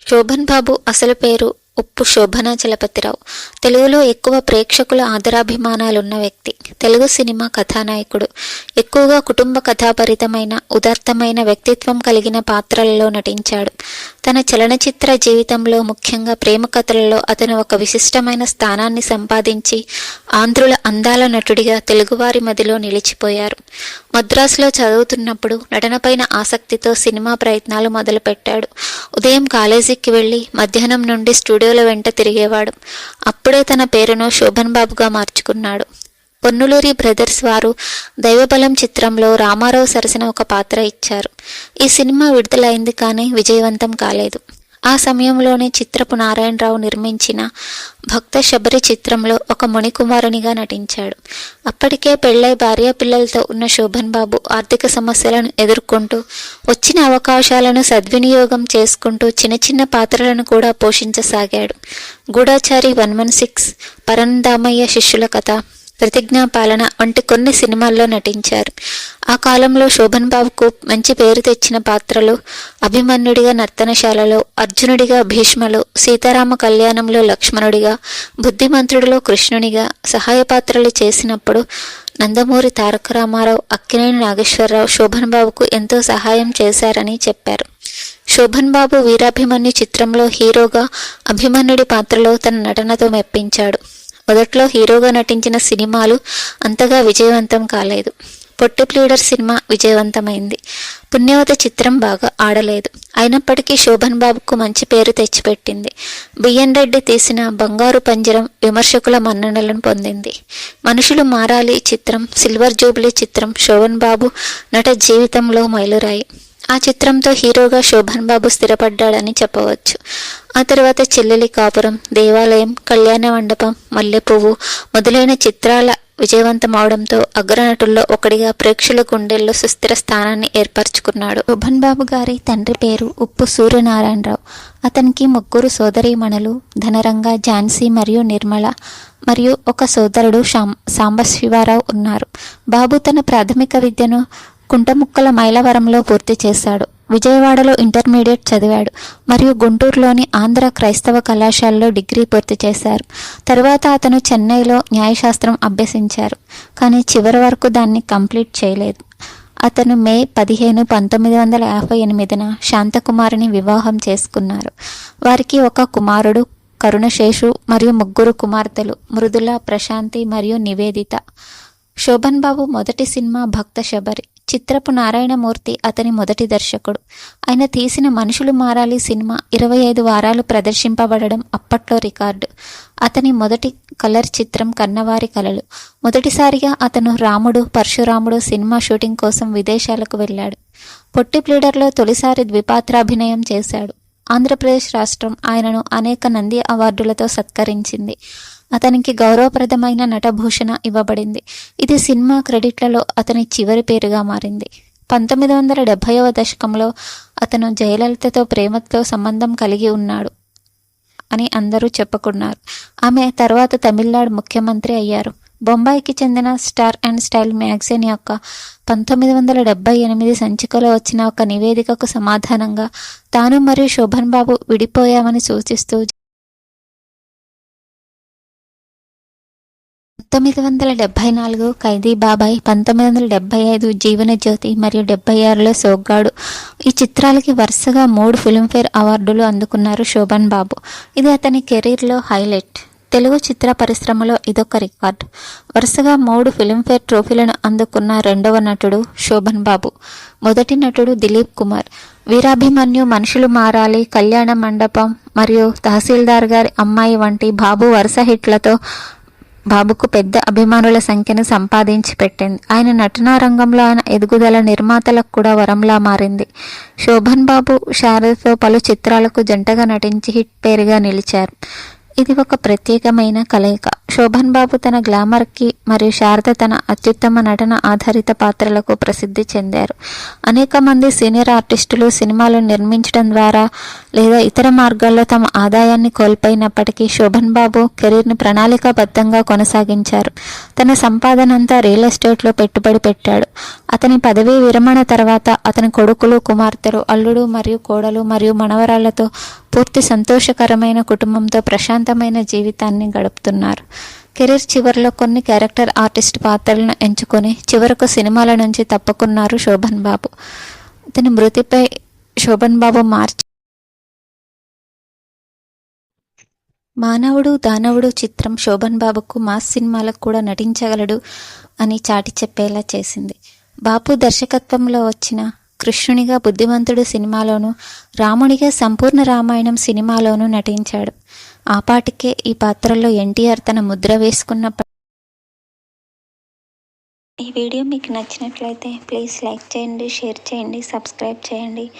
శోభన్ బాబు అసలు పేరు ఉప్పు శోభన చలపతిరావు. తెలుగులో ఎక్కువ ప్రేక్షకుల ఆదరాభిమానాలున్న వ్యక్తి. తెలుగు సినిమా కథానాయకుడు. ఎక్కువగా కుటుంబ కథాపరితమైన ఉదాత్తమైన వ్యక్తిత్వం కలిగిన పాత్రలలో నటించాడు. తన చలనచిత్ర జీవితంలో ముఖ్యంగా ప్రేమ కథలలో అతను ఒక విశిష్టమైన స్థానాన్ని సంపాదించి ఆంధ్రుల అందాల నటుడిగా తెలుగువారి మదిలో నిలిచిపోయారు. మద్రాసులో చదువుతున్నప్పుడు నటనపైన ఆసక్తితో సినిమా ప్రయత్నాలు మొదలుపెట్టాడు. ఉదయం కాలేజీకి వెళ్ళి మధ్యాహ్నం నుండి స్టూడియోల వెంట తిరిగేవాడు. అప్పుడే తన పేరును శోభన్ బాబుగా మార్చుకున్నాడు. పొన్నులూరి బ్రదర్స్ వారు దైవబలం చిత్రంలో రామారావు సరసన ఒక పాత్ర ఇచ్చారు. ఈ సినిమా విడుదలైంది కానీ విజయవంతం కాలేదు. ఆ సమయంలోనే చిత్రపు నారాయణరావు నిర్మించిన భక్త శబరి చిత్రంలో ఒక మణికుమారునిగా నటించాడు. అప్పటికే పెళ్ళై భార్య పిల్లలతో ఉన్న శోభన్ బాబు ఆర్థిక సమస్యలను ఎదుర్కొంటూ వచ్చిన అవకాశాలను సద్వినియోగం చేసుకుంటూ చిన్న చిన్న పాత్రలను కూడా పోషించసాగాడు. గూఢాచారి వన్ వన్ సిక్స్ పరందామయ్య శిష్యుల కథ ప్రతిజ్ఞా పాలన వంటి కొన్ని సినిమాల్లో నటించారు. ఆ కాలంలో శోభన్ బాబుకు మంచి పేరు తెచ్చిన పాత్రలు అభిమన్యుడిగా నర్తనశాలలో అర్జునుడిగా భీష్మలో సీతారామ కళ్యాణంలో లక్ష్మణుడిగా బుద్ధిమంతుడిలో కృష్ణునిగా సహాయ పాత్రలు చేసినప్పుడు నందమూరి తారక రామారావు అక్కినేని నాగేశ్వరరావు శోభన్ బాబుకు ఎంతో సహాయం చేశారని చెప్పారు. శోభన్ బాబు వీరాభిమన్యు చిత్రంలో హీరోగా అభిమన్యుడి పాత్రలో తన నటనతో మెప్పించాడు. మొదట్లో హీరోగా నటించిన సినిమాలు అంతగా విజయవంతం కాలేదు. పొట్టి ప్లీడర్ సినిమా విజయవంతమైంది. పుణ్యవత చిత్రం బాగా ఆడలేదు. అయినప్పటికీ శోభన్ బాబుకు మంచి పేరు తెచ్చిపెట్టింది. బిఎన్ రెడ్డి తీసిన బంగారు పంజరం విమర్శకుల మన్ననలను పొందింది. మనుషులు మారాలి చిత్రం సిల్వర్ జూబ్లీ చిత్రం శోభన్ బాబు నట జీవితంలో మైలురాయి. ఆ చిత్రంతో హీరోగా శోభన్ బాబు స్థిరపడ్డాడని చెప్పవచ్చు. ఆ తర్వాత చెల్లెలి కాపురం దేవాలయం కళ్యాణ మండపం మల్లెపువ్వు మొదలైన చిత్రాల విజయవంతం అవడంతో అగ్రనటుల్లో ఒకడిగా ప్రేక్షకుల గుండెల్లో సుస్థిర స్థానాన్ని ఏర్పరచుకున్నాడు. శోభన్ బాబు గారి తండ్రి పేరు ఉప్పు సూర్యనారాయణరావు. అతనికి ముగ్గురు సోదరీమణులు ధనరంగ ఝాన్సీ మరియు నిర్మల మరియు ఒక సోదరుడు శాం సాంబశివారావు ఉన్నారు. బాబు తన ప్రాథమిక విద్యను కుంటముక్కల మైలవరంలో పూర్తి చేశాడు. విజయవాడలో ఇంటర్మీడియట్ చదివాడు మరియు గుంటూరులోని ఆంధ్ర క్రైస్తవ కళాశాలలో డిగ్రీ పూర్తి చేశారు. తరువాత అతను చెన్నైలో న్యాయశాస్త్రం అభ్యసించారు కానీ చివరి వరకు దాన్ని కంప్లీట్ చేయలేదు. అతను మే పదిహేను పంతొమ్మిది వందల యాభై ఎనిమిదిన శాంతకుమారిని వివాహం చేసుకున్నారు. వారికి ఒక కుమారుడు కరుణశేషు మరియు ముగ్గురు కుమార్తెలు మృదుల ప్రశాంతి మరియు నివేదిత. శోభన్ బాబు మొదటి సినిమా భక్త శబరి. చిత్రపు నారాయణమూర్తి అతని మొదటి దర్శకుడు. ఆయన తీసిన మనుషులు మారాలి సినిమా ఇరవై ఐదు వారాలు ప్రదర్శింపబడడం అప్పట్లో రికార్డు. అతని మొదటి కలర్ చిత్రం కన్నవారి కలలు. మొదటిసారిగా అతను రాముడు పరశురాముడు సినిమా షూటింగ్ కోసం విదేశాలకు వెళ్ళాడు. పొట్టి ప్లీడర్లో తొలిసారి ద్విపాత్రాభినయం చేశాడు. ఆంధ్రప్రదేశ్ రాష్ట్రం ఆయనను అనేక నంది అవార్డులతో సత్కరించింది. అతనికి గౌరవప్రదమైన నటభూషణ ఇవ్వబడింది. ఇది సినిమా క్రెడిట్లలో అతని చివరి పేరుగా మారింది. పంతొమ్మిది వందల డెబ్భైవ దశకంలో అతను జయలలితతో ప్రేమతో సంబంధం కలిగి ఉన్నాడు అని అందరూ చెప్పుకున్నారు. ఆమె తర్వాత తమిళనాడు ముఖ్యమంత్రి అయ్యారు. బొంబాయికి చెందిన స్టార్ అండ్ స్టైల్ మ్యాగజైన్ యొక్క పంతొమ్మిది వందల డెబ్బై ఎనిమిది సంచికలో వచ్చిన ఒక నివేదికకు సమాధానంగా తాను మరియు శోభన్ బాబు విడిపోయామని సూచిస్తూ పంతొమ్మిది వందల డెబ్బై నాలుగు ఖైదీ బాబాయ్ పంతొమ్మిది వందల డెబ్బై ఐదు జీవన జ్యోతి మరియు డెబ్బై ఆరులో సోగ్గాడు. ఈ చిత్రాలకి వరుసగా మూడు ఫిల్మ్ఫేర్ అవార్డులు అందుకున్నారు శోభన్ బాబు. ఇది అతని కెరీర్లో హైలైట్. తెలుగు చిత్ర పరిశ్రమలో ఇదొక రికార్డ్. వరుసగా మూడు ఫిల్మ్ఫేర్ ట్రోఫీలను అందుకున్న రెండవ నటుడు శోభన్ బాబు. మొదటి నటుడు దిలీప్ కుమార్. వీరాభిమన్యు మనుషులు మారాలి కళ్యాణ మండపం మరియు తహసీల్దార్ గారి అమ్మాయి వంటి బాబు వరుస హిట్లతో బాబుకు పెద్ద అభిమానుల సంఖ్యను సంపాదించి పెట్టింది. ఆయన నటనా రంగంలో ఆయన ఎదుగుదల నిర్మాతలకు కూడా వరంలా మారింది. శోభన్ బాబు శారదతో పలు చిత్రాలకు జంటగా నటించి హిట్ పేరుగా నిలిచారు. ఇది ఒక ప్రత్యేకమైన కలయిక. శోభన్ బాబు తన గ్లామర్కి మరియు శారద తన అత్యుత్తమ నటన ఆధారిత పాత్రలకు ప్రసిద్ధి చెందారు. అనేక మంది సీనియర్ ఆర్టిస్టులు సినిమాలు నిర్మించడం ద్వారా లేదా ఇతర మార్గాల్లో తమ ఆదాయాన్ని కోల్పోయినప్పటికీ శోభన్ బాబు కెరీర్ను ప్రణాళికాబద్ధంగా కొనసాగించారు. తన సంపాదన అంతా రియల్ ఎస్టేట్లో పెట్టుబడి పెట్టాడు. అతని పదవీ విరమణ తర్వాత అతని కొడుకులు కుమార్తెలు అల్లుడు మరియు కోడలు మరియు మనవరాళ్ళతో పూర్తి సంతోషకరమైన కుటుంబంతో ప్రశాంతమైన జీవితాన్ని గడుపుతున్నారు. కెరీర్ చివరిలో కొన్ని క్యారెక్టర్ ఆర్టిస్ట్ పాత్రలను ఎంచుకొని చివరకు సినిమాల నుంచి తప్పుకున్నారు శోభన్ బాబు. ఇతని మృతిపై శోభన్ బాబు మార్చి మానవుడు దానవుడు చిత్రం శోభన్ బాబుకు మాస్ సినిమాలకు కూడా నటించగలడు అని చాటి చెప్పేలా చేసింది. బాపు దర్శకత్వంలో వచ్చిన కృష్ణునిగా బుద్ధిమంతుడు సినిమాలోను రామునిగా సంపూర్ణ రామాయణం సినిమాలోనూ నటించాడు. ఆ పాటికే ఈ పాత్రలో ఎన్టీఆర్ తన ముద్ర వేసుకున్న ప- ఈ వీడియో మీకు నచ్చినట్లయితే ప్లీజ్ లైక్ చేయండి షేర్ చేయండి సబ్స్క్రైబ్ చేయండి.